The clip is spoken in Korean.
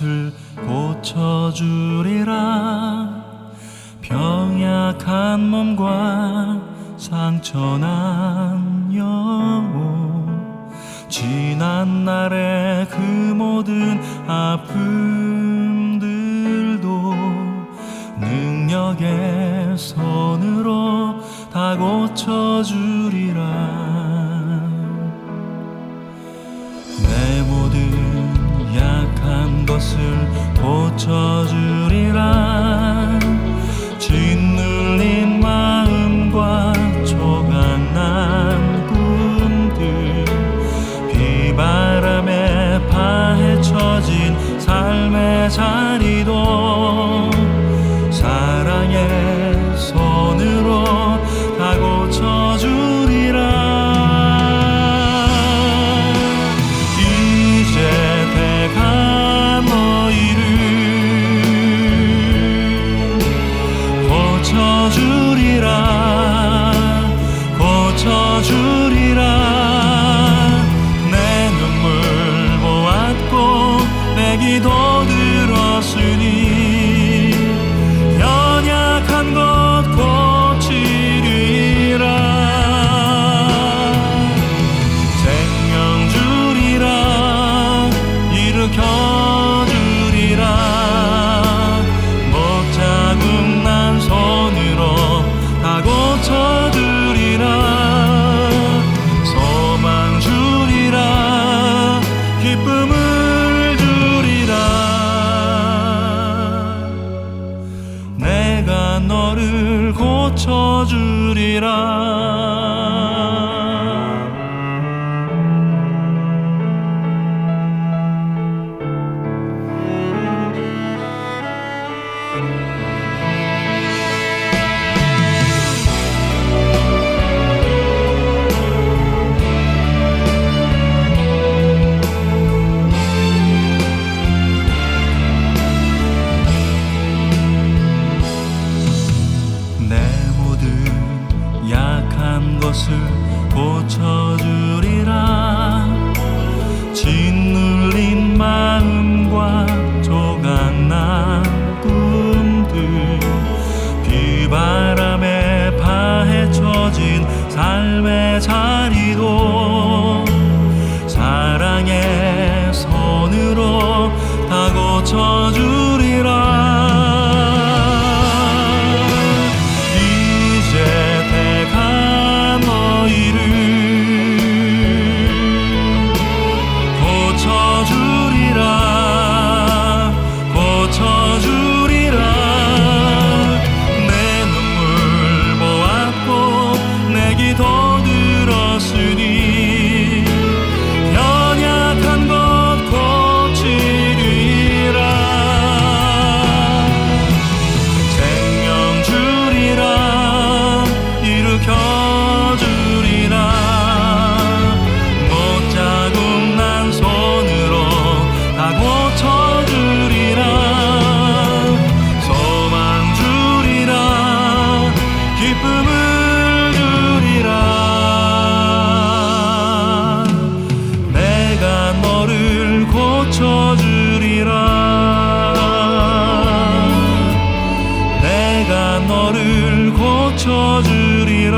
것을 고쳐주리라. 병약한 몸과 상처난 영혼. 지난 날의 그 모든 아픔들도 능력의 손으로 다 고쳐주리라 삶의 자리도 사랑의 손으로 다 고쳐주리라. 이제 내가 너희를 고쳐주리라 고쳐주리라 내기 주 고쳐주리라. 짓눌린 마음과 조각난 꿈들 비바람에 파헤쳐진 삶의 자리도 너를 고쳐주리라.